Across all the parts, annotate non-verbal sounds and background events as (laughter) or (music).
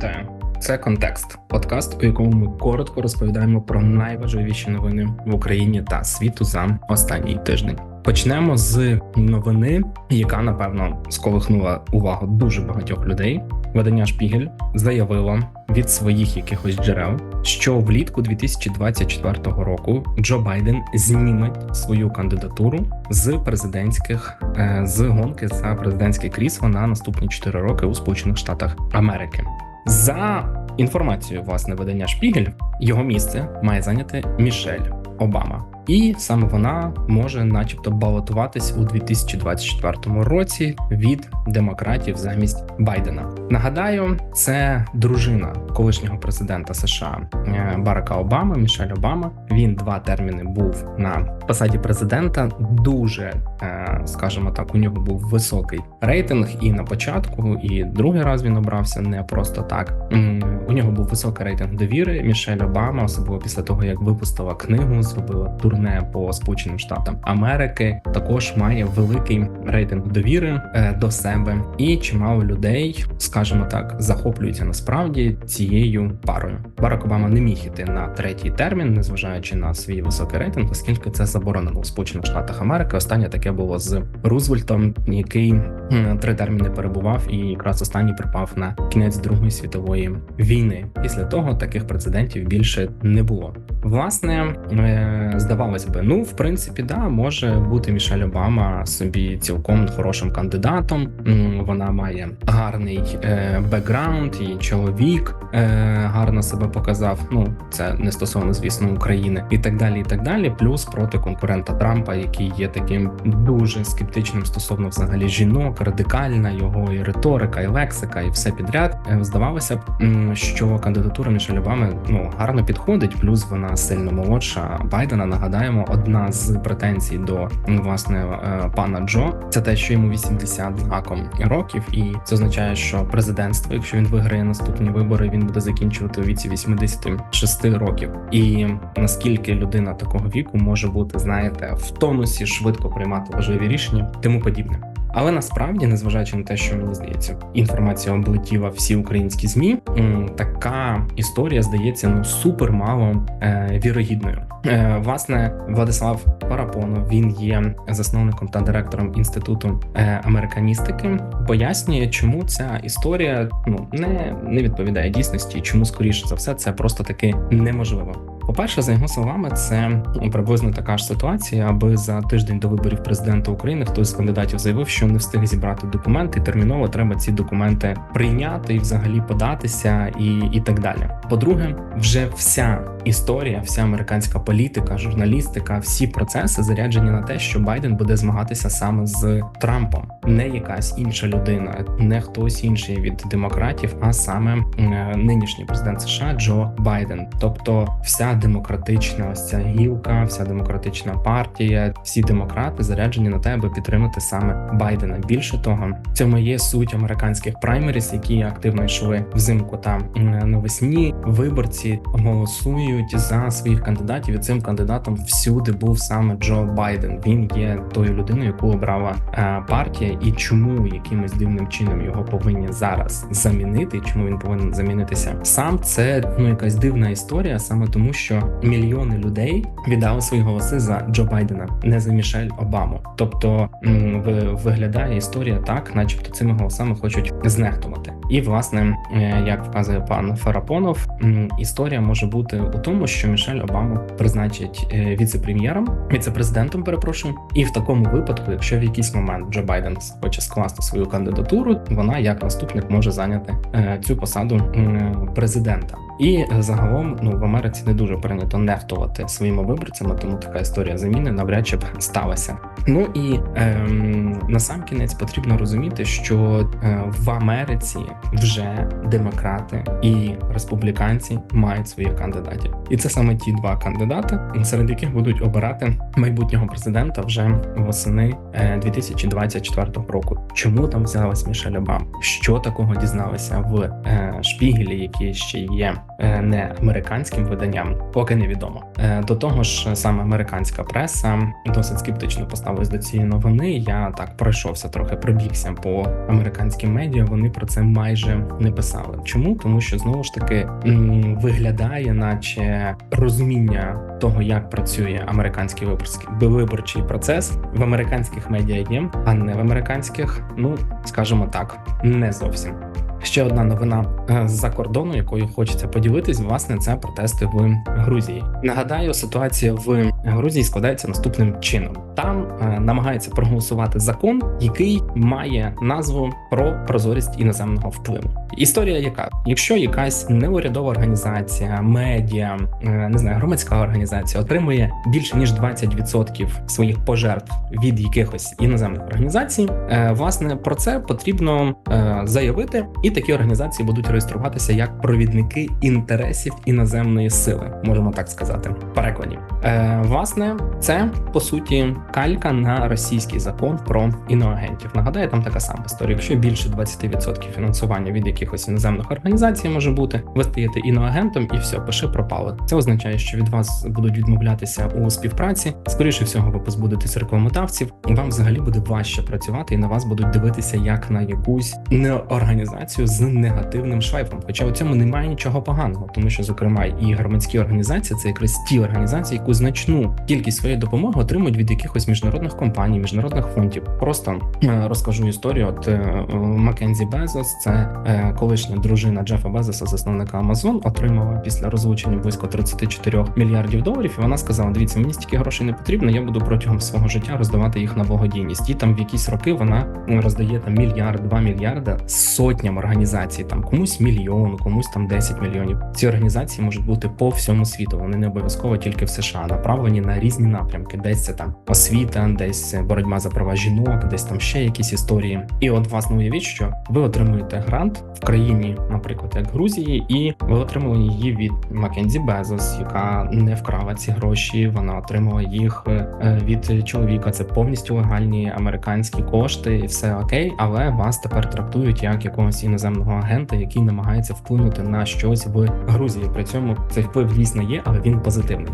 Вітаю! Це контекст подкаст, у якому ми коротко розповідаємо про найважливіші новини в Україні та світу за останній тиждень. Почнемо з новини, яка напевно сколихнула увагу дуже багатьох людей. Видання Шпігель заявило від своїх якихось джерел, що влітку 2024 року Джо Байден зніме свою кандидатуру з президентських е, з гонки за президентське крісло на наступні 4 роки у Сполучених Штатах Америки. За інформацією власне видання Шпігель, його місце має зайняти Мішель Обама, і саме вона може, начебто, балотуватись у 2024 році від демократів замість Байдена. Нагадаю, це дружина колишнього президента США е, Барака Обами, Мішель Обама. Він два терміни був на посаді президента. Дуже е, скажімо так, у нього був високий рейтинг і на початку, і другий раз він обрався не просто так. У нього був високий рейтинг довіри. Мішель Обама, особливо після того як випустила книгу, зробила турне по Сполученим Штатам Америки. Також має великий рейтинг довіри е, до себе, і чимало людей, скажімо так, захоплюються насправді цією парою. Барак Обама не міг іти на третій термін, незважаючи на свій високий рейтинг, оскільки це заборонено у Сполучених Штатах Америки. Останнє таке було з Рузвельтом, який три терміни перебував, і якраз останній припав на кінець Другої світової війни. Після того таких прецедентів більше не було. Власне, е, здавалось би, ну в принципі, да, може бути Мішель Обама собі цілком хорошим кандидатом. Вона має гарний е, бекграунд, її чоловік е, гарно себе показав. Ну це не стосовно, звісно, України і так далі. І так далі. Плюс проти конкурента Трампа, який є таким дуже скептичним стосовно взагалі жінок, радикальна його і риторика, і лексика, і все підряд. Здавалося б, що кандидатура Мішель Обами ну гарно підходить. Плюс вона сильно молодша Байдена. Нагадаємо, одна з претензій до власне е, пана Джо це те, що йому 80 знаком років, і це означає, що президентство, якщо він виграє наступні вибори, він буде закінчувати у віці 86 років. І наскільки людина такого віку може бути, знаєте, в тонусі швидко приймати важливі рішення, тому подібне. Але насправді, незважаючи на те, що мені здається, інформація облетіла всі українські змі. Така історія здається ну супер мало е, вірогідною. Е, Власне, Владислав Парапонов він є засновником та директором інституту е, американістики. Пояснює, чому ця історія ну не, не відповідає дійсності, чому скоріше за все це просто таки неможливо. По-перше, за його словами, це приблизно така ж ситуація, аби за тиждень до виборів президента України хтось з кандидатів заявив, що не встиг зібрати документи. Терміново треба ці документи прийняти і взагалі податися, і, і так далі. По-друге, вже вся історія, вся американська політика, журналістика, всі процеси заряджені на те, що Байден буде змагатися саме з Трампом, не якась інша людина, не хтось інший від демократів, а саме нинішній президент США Джо Байден, тобто вся демократична ось ця гілка, вся демократична партія, всі демократи заряджені на те, аби підтримати саме Байдена. Більше того, в цьому є суть американських праймеріс, які активно йшли взимку та навесні. Виборці голосують за своїх кандидатів. і Цим кандидатом всюди був саме Джо Байден. Він є тою людиною, яку обрала е, партія, і чому якимось дивним чином його повинні зараз замінити? Чому він повинен замінитися сам? Це ну якась дивна історія, саме тому, що що мільйони людей віддали свої голоси за Джо Байдена, не за Мішель Обаму. Тобто виглядає історія так, начебто цими голосами хочуть знехтувати. І власне, е, як вказує пан Фарапонов, історія може бути у тому, що Мішель Обаму призначить е, віце-прем'єром, віце-президентом, перепрошую, і в такому випадку, якщо в якийсь момент Джо Байден хоче скласти свою кандидатуру, вона як наступник може зайняти е, цю посаду президента. І загалом ну в Америці не дуже прийнято нехтувати своїми виборцями, тому така історія заміни навряд чи б сталася. Ну і ем, на сам кінець потрібно розуміти, що е, в Америці вже демократи і республіканці мають своїх кандидатів, і це саме ті два кандидати, серед яких будуть обирати майбутнього президента вже восени 2024 е, року. Чому там взялась Мішель Обама? Що такого дізналися в е, Шпігелі, які ще є е, не американським виданням, поки невідомо. Е, До того ж, саме американська преса досить скептично поставилась до цієї новини. Я так пройшовся трохи, пробігся по американським медіа. Вони про це майже не писали. Чому? Тому що знову ж таки виглядає, наче розуміння того, як працює американський виборський виборчий процес в американських медіа є, а не в американських. Ну скажімо так, не зовсім. Ще одна новина е, з-за кордону, якою хочеться поділитись, власне, це протести в Грузії. Нагадаю, ситуація в Грузії складається наступним чином: там е, намагаються проголосувати закон, який має назву про прозорість іноземного впливу. Історія, яка якщо якась неурядова організація, медіа, е, не знаю, громадська організація отримує більше ніж 20% своїх пожертв від якихось іноземних організацій, е, власне про це потрібно заявити, і такі організації будуть реєструватися як провідники інтересів іноземної сили, можемо так сказати. Перекладі, власне, це по суті калька на російський закон про іноагентів. Нагадаю, там така сама історія. Якщо більше 20% фінансування від якихось іноземних організацій може бути, ви стаєте іноагентом і все, пиши пропало. Це означає, що від вас будуть відмовлятися у співпраці. Скоріше всього, ви позбудетесь рекламодавців. Вам взагалі буде важче працювати, і на вас будуть дивитися як на якусь не організацію з негативним шлейфом. Хоча у цьому немає нічого поганого, тому що, зокрема, і громадські організації це якраз ті організації, яку значну кількість своєї допомоги отримують від якихось міжнародних компаній, міжнародних фондів. Просто е, розкажу історію. От е, е, Маккензі Безос, це колишня дружина Джефа Безоса, засновника Amazon, отримала після розлучення близько 34 мільярдів доларів. І вона сказала: Дивіться, мені стільки грошей не потрібно. Я буду протягом свого життя роздавати їх на благодійність. І там в якісь роки вона роздає там мільярд, два мільярда сотням організацій. Там комусь мільйон, комусь там 10 мільйонів. Ці організації можуть бути по всьому світу. Вони не обов'язково тільки в США, направлені на різні напрямки. Десь це там освіта, десь боротьба за права жінок, десь там ще якісь історії. І от власне уявіть, що ви отримуєте грант в країні, наприклад, як Грузії, і ви отримали її від Маккензі Безос, яка не вкрала ці гроші. Вона отримала їх е, від чоловіка. Це повністю легальні американські кошти, і все окей. Але вас тепер трактують як якогось іноземного агента, який намагається вплинути на щось в Грузії. При цьому цей вплив дійсно є, але він позитивний.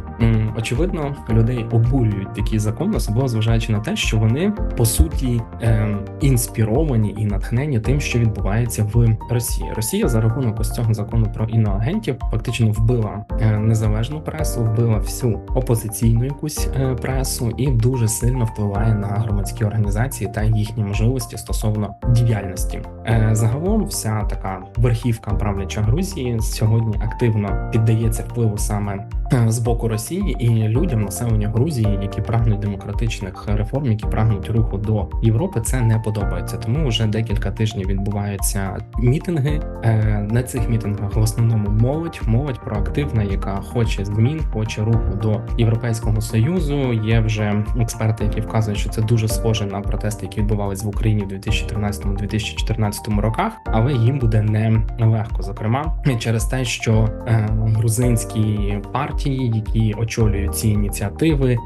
Очевидно, людей обурюють такі закони, особливо зважаючи на те, що вони по суті ем, інспіровані і натхнені тим, що відбувається в Росії. Росія за рахунок ось цього закону про іноагентів фактично вбила е, незалежну пресу, вбила всю опозиційну якусь е, пресу і дуже сильно впливає на громадські організації та їхні можливості стосовно діяльності. Е, Загалом, вся така верхівка правляча Грузії сьогодні активно піддається впливу саме е, з боку Росії і людям населення Грузії, які прагнуть демократичних реформ, які прагнуть руху до Європи, це не подобається. Тому вже декілька тижнів відбуваються мітинги. Е, На цих мітингах в основному молодь, молодь проактивна, яка хоче змін, хоче руху до Європейського союзу. Є вже експерти, які вказують, що це дуже схоже на протести, які відбувались в Україні в 2013-2014 роках, але їм буде не легко, зокрема через те, що е, грузинські партії, які очолюють ці ініціативи,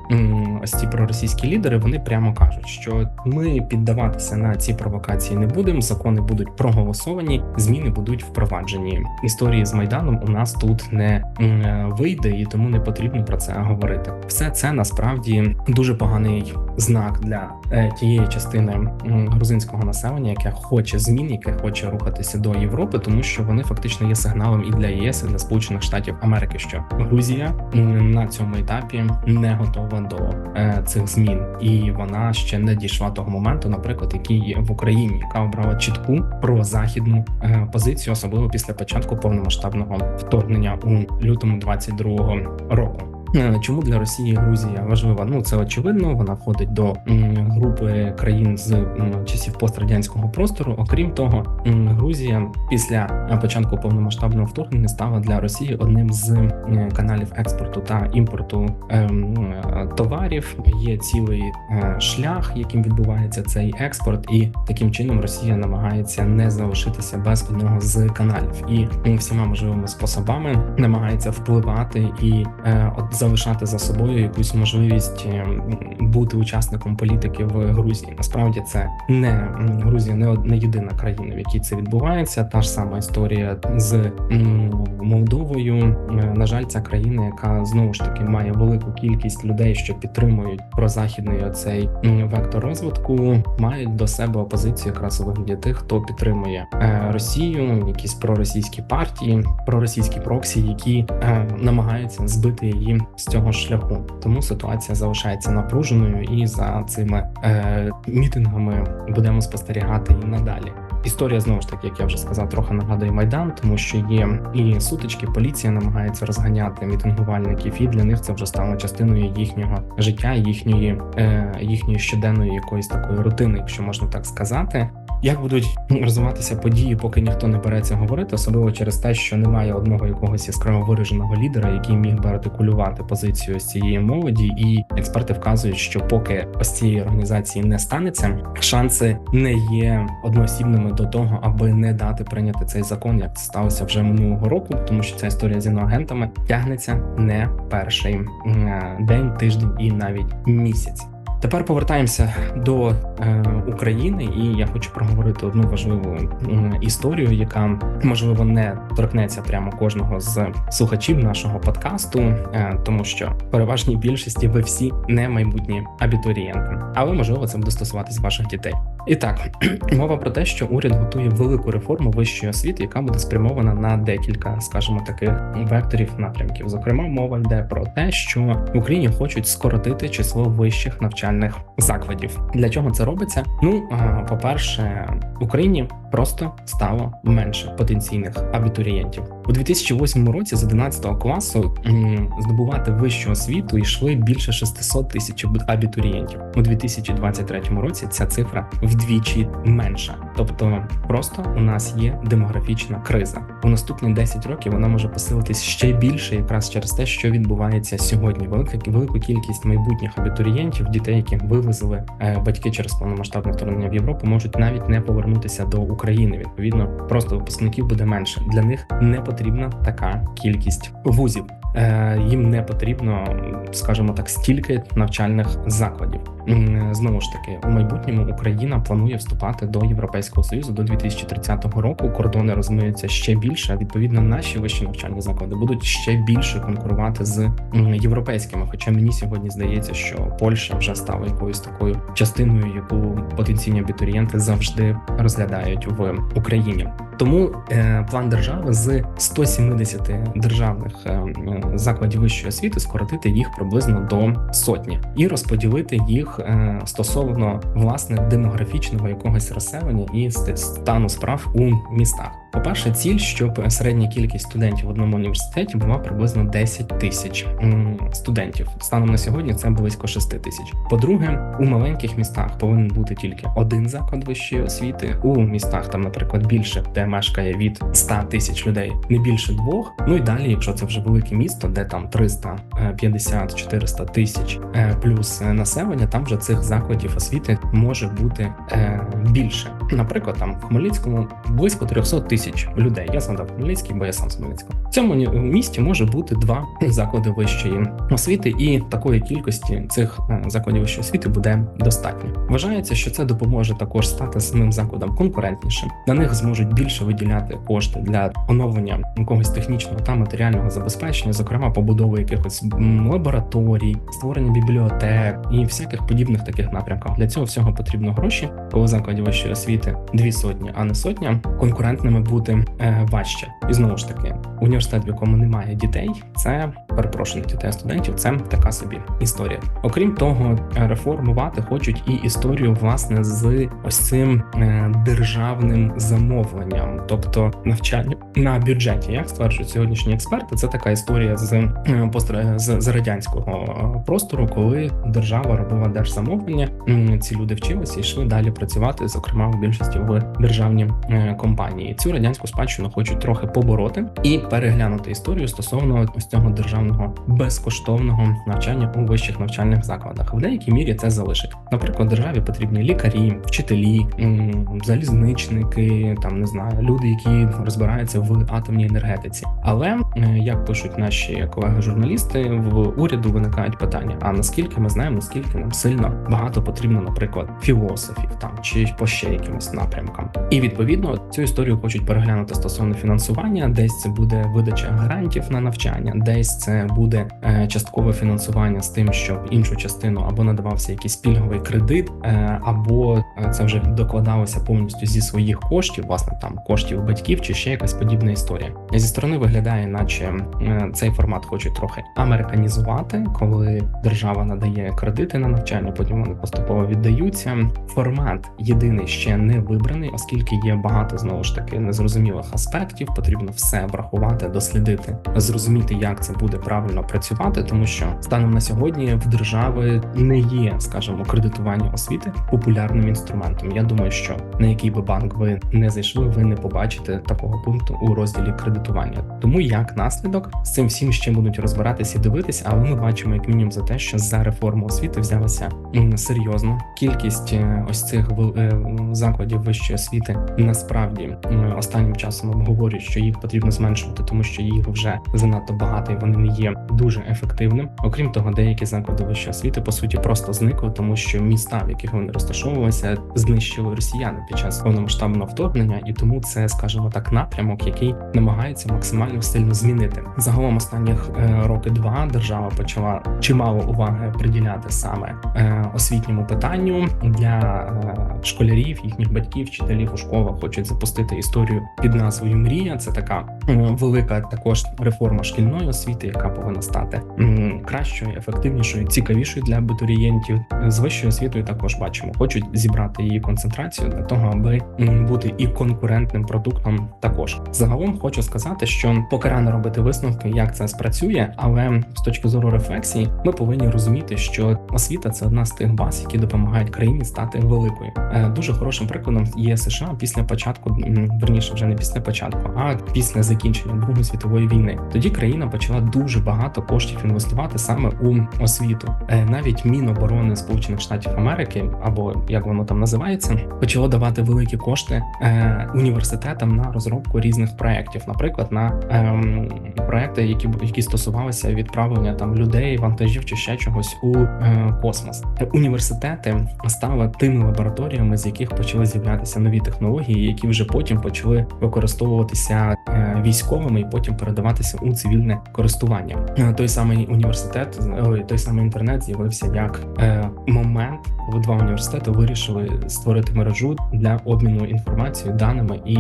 ось ці проросійські лідери, вони прямо кажуть, що ми піддаватися на ці провокації не будемо. Закони будуть проголосовані, зміни будуть впроваджені. Історії з майданом у нас тут не е, вийде, і тому не потрібно про це говорити. Все це насправді дуже поганий знак для е, тієї частини грузинського населення, яке хоче змін, яке хоче рухатися до Європи, тому що вони фактично є сигналом і для ЄС, і для Сполучених Штатів Америки, що Грузія на цьому етапі не готова до е, цих змін, і вона ще не дійшла того моменту, наприклад, який є в Україні, яка обрала чітку прозахідну е, позицію, особливо після початку повномасштабного вторгнення у лютому 22-го року. Е, Чому для Росії Грузія важлива? Ну це очевидно. Вона входить до групи країн з часів пострадянського простору. Окрім того, Грузія після е, початку повномасштабного вторгнення стала для Росії одним з каналів експорту та імпорту е, товарів. Є цілий шлях, яким відбувається цей експорт, і таким чином Росія намагається не залишитися без одного з каналів і всіма можливими способами намагається впливати і залишати за собою якусь можливість е, бути учасником політики в Грузії. Насправді це не Грузія, не не єдина країна, в якій це відбувається. Та ж сама історія з Молдовою. На жаль, ця країна, яка знову ж таки має велику кількість людей, що підтримують прозахідний оцей вектор розвитку, мають до себе опозицію якраз у вигляді тих, хто підтримує е, Росію, якісь проросійські партії, проросійські проксі, які е, намагаються збити її з цього шляху. Тому ситуація залишається напруженою, і за цими е, мітингами будемо спостерігати і надалі. Історія знову ж таки, як я вже сказав, трохи нагадує майдан, тому що є і сутички, поліція намагається розганяти мітингувальників, і для них це вже стало частиною їхнього життя, їхньої е, їхньої щоденної якоїсь такої рутини, якщо можна так сказати. Як будуть (laughs) розвиватися події, поки ніхто не береться говорити, особливо через те, що немає одного якогось яскраво вираженого лідера, який міг би артикулювати позицію ось цієї молоді, і експерти вказують, що поки ось цієї організації не станеться, шанси не є одноосібними до того, аби не дати прийняти цей закон, як це сталося вже минулого року, тому що ця історія з іноагентами тягнеться не перший день, тиждень і навіть місяць. Тепер повертаємося до е, України, і я хочу проговорити одну важливу е, історію, яка можливо не торкнеться прямо кожного з слухачів нашого подкасту, е, тому що переважній більшості ви всі не майбутні абітурієнти, але можливо це буде стосуватись ваших дітей. І так, (clears throat) мова про те, що уряд готує велику реформу вищої освіти, яка буде спрямована на декілька, скажімо, таких векторів напрямків. Зокрема, мова йде про те, що в Україні хочуть скоротити число вищих навчальних закладів. Для чого це робиться? Ну, по-перше, в Україні просто стало менше потенційних абітурієнтів у 2008 році з 11 класу здобувати вищу освіту йшли більше 600 тисяч аб- абітурієнтів. У 2023 році ця цифра вдвічі менша. Тобто, просто у нас є демографічна криза. У наступні 10 років вона може посилитись ще більше, якраз через те, що відбувається сьогодні. Велика велику кількість майбутніх абітурієнтів, дітей, яких вивезли е, батьки через повномасштабне вторгнення в Європу, можуть навіть не повернутися до України. Відповідно, просто випускників буде менше. Для них не потрібна така кількість вузів. Е, Їм не потрібно, скажімо так, стільки навчальних закладів. Знову ж таки, у майбутньому Україна планує вступати до Європейського союзу до 2030 року. Кордони розмиються ще більше. Відповідно, наші вищі навчальні заклади будуть ще більше конкурувати з європейськими. Хоча мені сьогодні здається, що Польща вже стала якоюсь такою частиною, яку потенційні абітурієнти завжди розглядають в Україні. Тому е, план держави з 170 державних е, закладів вищої освіти скоротити їх приблизно до сотні і розподілити їх е, стосовно власне демографічного якогось розселення і стану справ у містах. По-перше, ціль, щоб середня кількість студентів в одному університеті була приблизно 10 тисяч студентів. Станом на сьогодні це близько 6 тисяч. По-друге, у маленьких містах повинен бути тільки один заклад вищої освіти. У містах там, наприклад, більше, де мешкає від 100 тисяч людей, не більше двох. Ну і далі, якщо це вже велике місто, де там 350-400 тисяч е, плюс е, населення, там вже цих закладів освіти може бути е, більше. Наприклад, там в Хмельницькому близько 300 тисяч людей. Я згадав Хмельницький, бо я сам з Хмельницького. В цьому місті може бути два заклади вищої освіти, і такої кількості цих е, закладів вищої освіти буде достатньо. Вважається, що це допоможе також стати самим закладам конкурентнішим. На них зможуть більше виділяти кошти для оновлення якогось технічного та матеріального забезпечення, зокрема побудови якихось лабораторій, створення бібліотек і всяких подібних таких напрямках. Для цього всього потрібно гроші. Коли закладі вищої освіти дві сотні, а не сотня, конкурентними бути е, важче. І знову ж таки, університет, в якому немає дітей, це перепрошую дітей студентів. Це така собі історія. Окрім того, реформувати хочуть і історію власне з ось цим е, державним замовленням, тобто навчання на бюджеті. Як стверджують сьогоднішні експерти, це така історія з е, з, з радянського е, простору, коли держава робила держзамовлення. Ці люди вчилися і йшли далі працювати, зокрема в більшості в державні компанії. Цю радянську спадщину хочуть трохи побороти і переглянути історію стосовно ось цього державного умовного безкоштовного навчання у вищих навчальних закладах. В деякій мірі це залишить. Наприклад, державі потрібні лікарі, вчителі, залізничники, там не знаю, люди, які розбираються в атомній енергетиці. Але як пишуть наші колеги-журналісти, в уряду виникають питання: а наскільки ми знаємо, наскільки нам сильно багато потрібно, наприклад, філософів там чи по ще якимось напрямкам, і відповідно цю історію хочуть переглянути стосовно фінансування. Десь це буде видача грантів на навчання, десь це буде е, часткове фінансування з тим, щоб іншу частину або надавався якийсь пільговий кредит, е, або е, це вже докладалося повністю зі своїх коштів, власне там коштів батьків чи ще якась подібна історія. Зі сторони виглядає, наче цей формат хочуть трохи американізувати, коли держава надає кредити на навчання, потім вони поступово віддаються. Формат єдиний ще не вибраний, оскільки є багато знову ж таки незрозумілих аспектів. Потрібно все врахувати, дослідити, зрозуміти, як це буде правильно працювати, тому що станом на сьогодні в держави не є, скажімо, кредитування освіти популярним інструментом. Я думаю, що на який би банк ви не зайшли, ви не побачите такого пункту у розділі кредитування. Тому як наслідок з цим всім ще будуть розбиратися і дивитися, але ми бачимо як мінімум за те, що за реформу освіти взялася м, серйозно. Кількість е, ось цих е, закладів вищої освіти насправді останнім часом обговорюють, що їх потрібно зменшувати, тому що їх вже занадто багато і вони не є дуже ефективним. Окрім того, деякі заклади вищої освіти по суті просто зникли, тому що міста, в яких вони розташовувалися, знищили росіяни під час повномасштабного вторгнення, і тому це, скажімо так, напрямок, який намагається максимально сильно змінити. Загалом останніх е, роки два держава почала чимало уваги приділяти саме е, освітньому питанню для е, школярів, їхніх батьків, вчителів у школах хочуть запустити історію під назвою Мрія. Це така велика також реформа шкільної освіти, яка повинна стати кращою, ефективнішою, цікавішою для абітурієнтів. З вищою освітою також бачимо, хочуть зібрати її концентрацію для того, аби бути і конкурентним продуктом. Також загалом хочу сказати, що поки рано робити висновки, як це спрацює, але з точки зору рефлексії, ми повинні розуміти, що освіта це одна з тих баз, які допомагають країні стати великою. Е, Дуже хорошим прикладом є США після початку, верніше вже не після початку, а після закінчення Другої світової війни. Тоді країна почала дуже багато коштів інвестувати саме у освіту. Е, Навіть Міноборони Сполучених Штатів Америки, або як воно там називається, почало давати великі кошти е, університетам на розробку різних проєктів, наприклад, на ем, проекти, які які стосувалися відправлення там людей, вантажів чи ще чогось у е, космос. Університети стали тими лабораторіями, з яких почали з'являтися нові технології, які вже потім почали використовуватися військовими і потім передаватися у цивільне користування. Е, Той самий університет, ой, той самий інтернет з'явився як е, момент, коли два університети вирішили створити мережу для обміну інформацією, даними і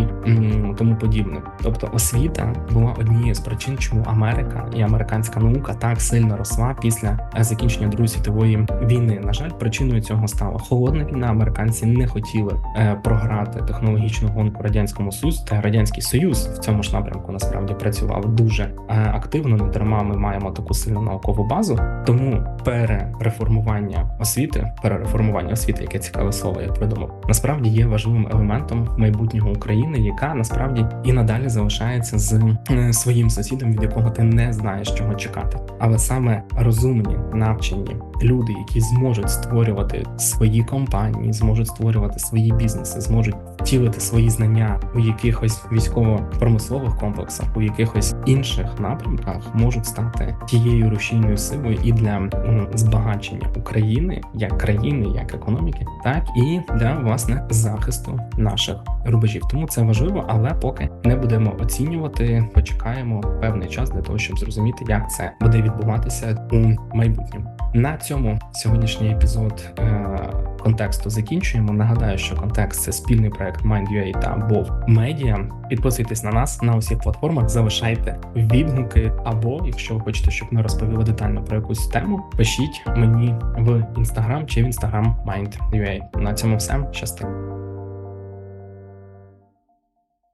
тому подібне. Тобто освіта була однією з причин, чому Америка і американська наука так сильно росла після е, закінчення Другої світової війни. На жаль, причиною цього стала холодна війна. Американці не хотіли програти технологічну гонку радянському союзу та радянський союз в цьому ж напрямку насправді працював дуже е, активно. Не дарма ми маємо таку сильну наукову базу. Тому перереформування освіти, перереформування освіти, яке цікаве слово, я придумав, насправді є важливим елементом майбутнього України, яка насправді і надалі залишається з е, своїм сусідом, від якого ти не знаєш чого чекати. Але саме розумні, навчені люди, які зможуть створювати свої компанії, зможуть створювати свої бізнеси, зможуть втілити свої знання у якихось військово-промислових комплексах, у якихось інших напрямках, можуть стати тією рушійною силою і для збагачення України як країни, як економіки, так і для власне захисту наших рубежів. Тому це важливо, але поки не будемо оцінювати, почекаємо певний час для того, щоб зрозуміти, як це буде відбуватися у майбутньому. На цьому сьогоднішній епізод е, контексту закінчуємо. Нагадаю, що контекст це спільний проект Mind.ua та Bov Media. Підписуйтесь на нас на усіх платформах, залишайте відгуки, або якщо ви хочете, щоб ми розповіли детально про якусь тему, пишіть мені в інстаграм чи в інстаграм Mind.ua. На цьому все щастить.